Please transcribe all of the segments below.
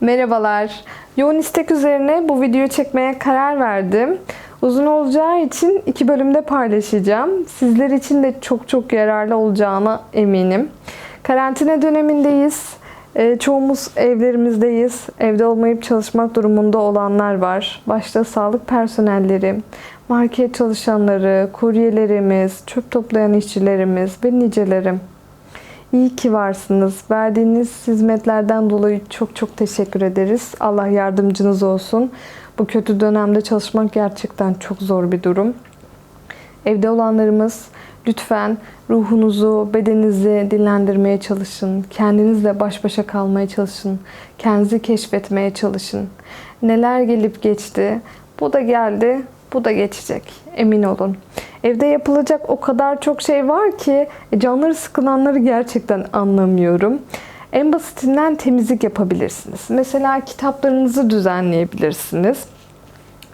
Merhabalar. Yoğun istek üzerine bu videoyu çekmeye karar verdim. Uzun olacağı için iki bölümde paylaşacağım. Sizler için de çok çok yararlı olacağına eminim. Karantina dönemindeyiz. Ee, Çoğumuz evlerimizdeyiz. Evde olmayıp çalışmak durumunda olanlar var. Başta sağlık personelleri, market çalışanları, kuryelerimiz, çöp toplayan işçilerimiz ve nicelerim. İyi ki varsınız. Verdiğiniz hizmetlerden dolayı çok çok teşekkür ederiz. Allah yardımcınız olsun. Bu kötü dönemde çalışmak gerçekten çok zor bir durum. Evde olanlarımız lütfen ruhunuzu, bedeninizi dinlendirmeye çalışın. Kendinizle baş başa kalmaya çalışın. Kendinizi keşfetmeye çalışın. Neler gelip geçti. Bu da geldi, bu da geçecek. Emin olun. Evde yapılacak o kadar çok şey var ki e, canları sıkılanları gerçekten anlamıyorum. En basitinden temizlik yapabilirsiniz. Mesela kitaplarınızı düzenleyebilirsiniz.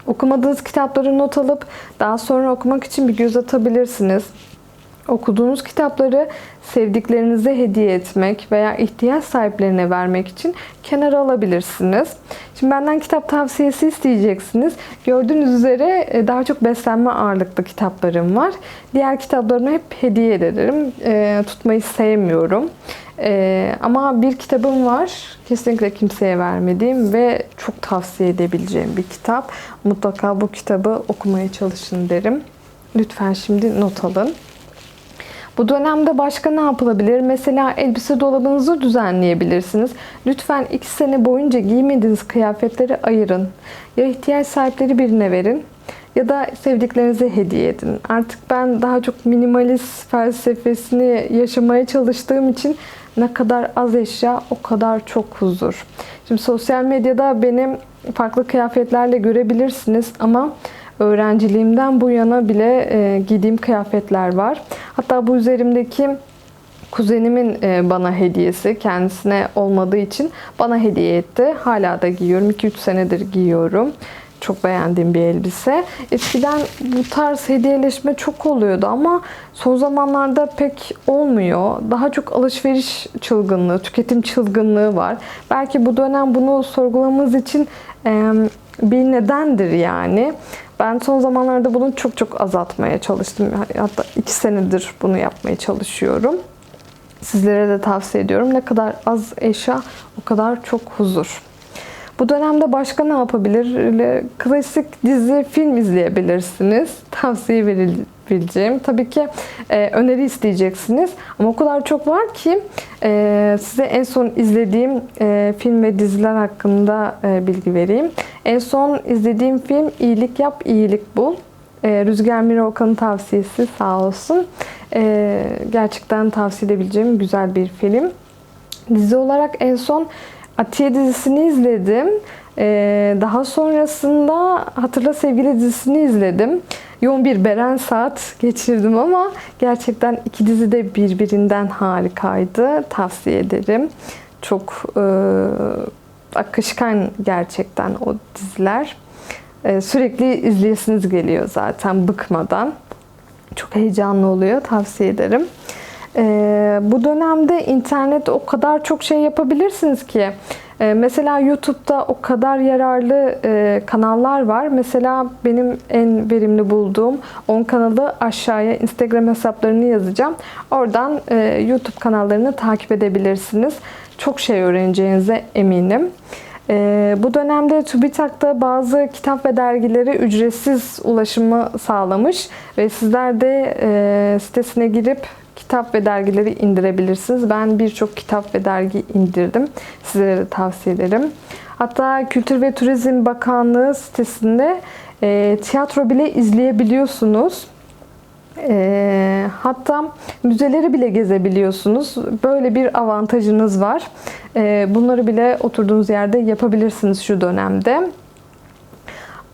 Okumadığınız kitapları not alıp daha sonra okumak için bir göz atabilirsiniz. Okuduğunuz kitapları sevdiklerinize hediye etmek veya ihtiyaç sahiplerine vermek için kenara alabilirsiniz. Şimdi benden kitap tavsiyesi isteyeceksiniz. Gördüğünüz üzere e, daha çok beslenme ağırlıklı kitaplarım var. Diğer kitaplarımı hep hediye ederim. E, tutmayı sevmiyorum. E, ama bir kitabım var. Kesinlikle kimseye vermediğim ve çok tavsiye edebileceğim bir kitap. Mutlaka bu kitabı okumaya çalışın derim. Lütfen şimdi not alın. Bu dönemde başka ne yapılabilir? Mesela elbise dolabınızı düzenleyebilirsiniz. Lütfen 2 sene boyunca giymediğiniz kıyafetleri ayırın. Ya ihtiyaç sahipleri birine verin ya da sevdiklerinize hediye edin. Artık ben daha çok minimalist felsefesini yaşamaya çalıştığım için ne kadar az eşya o kadar çok huzur. Şimdi sosyal medyada benim farklı kıyafetlerle görebilirsiniz ama öğrenciliğimden bu yana bile e, giydiğim kıyafetler var. Hatta bu üzerimdeki kuzenimin e, bana hediyesi kendisine olmadığı için bana hediye etti. Hala da giyiyorum. 2-3 senedir giyiyorum. Çok beğendiğim bir elbise. Eskiden bu tarz hediyeleşme çok oluyordu ama son zamanlarda pek olmuyor. Daha çok alışveriş çılgınlığı, tüketim çılgınlığı var. Belki bu dönem bunu sorgulamamız için bir nedendir yani. Ben son zamanlarda bunu çok çok azaltmaya çalıştım. Hatta iki senedir bunu yapmaya çalışıyorum. Sizlere de tavsiye ediyorum. Ne kadar az eşya o kadar çok huzur. Bu dönemde başka ne yapabilir? Klasik dizi, film izleyebilirsiniz. Tavsiye verebileceğim. Tabii ki e, öneri isteyeceksiniz. Ama o kadar çok var ki e, size en son izlediğim e, film ve diziler hakkında e, bilgi vereyim. En son izlediğim film İyilik Yap, İyilik Bul. E, Rüzgar Mirokan'ın tavsiyesi sağ olsun. E, gerçekten tavsiye edebileceğim güzel bir film. Dizi olarak en son Atiye dizisini izledim. Ee, daha sonrasında Hatırla Sevgili dizisini izledim. Yoğun bir Beren saat geçirdim ama gerçekten iki dizi de birbirinden harikaydı. Tavsiye ederim. Çok e, akışkan gerçekten o diziler. E, sürekli izleyesiniz geliyor zaten bıkmadan. Çok heyecanlı oluyor. Tavsiye ederim. Ee, bu dönemde internet o kadar çok şey yapabilirsiniz ki. Ee, mesela YouTube'da o kadar yararlı e, kanallar var. Mesela benim en verimli bulduğum 10 kanalı aşağıya Instagram hesaplarını yazacağım. Oradan e, YouTube kanallarını takip edebilirsiniz. Çok şey öğreneceğinize eminim. Ee, bu dönemde TÜBİTAK'ta bazı kitap ve dergileri ücretsiz ulaşımı sağlamış ve sizler de e, sitesine girip kitap ve dergileri indirebilirsiniz. Ben birçok kitap ve dergi indirdim. Sizlere de tavsiye ederim. Hatta Kültür ve Turizm Bakanlığı sitesinde e, tiyatro bile izleyebiliyorsunuz. E, hatta müzeleri bile gezebiliyorsunuz. Böyle bir avantajınız var. E, bunları bile oturduğunuz yerde yapabilirsiniz şu dönemde.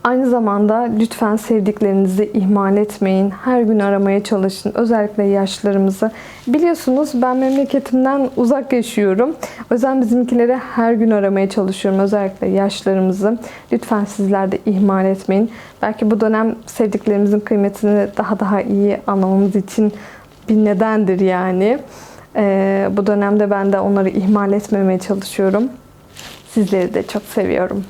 Aynı zamanda lütfen sevdiklerinizi ihmal etmeyin. Her gün aramaya çalışın. Özellikle yaşlarımızı. Biliyorsunuz ben memleketimden uzak yaşıyorum. O yüzden bizimkileri her gün aramaya çalışıyorum. Özellikle yaşlarımızı. Lütfen sizler de ihmal etmeyin. Belki bu dönem sevdiklerimizin kıymetini daha daha iyi anlamamız için bir nedendir yani. Ee, bu dönemde ben de onları ihmal etmemeye çalışıyorum. Sizleri de çok seviyorum.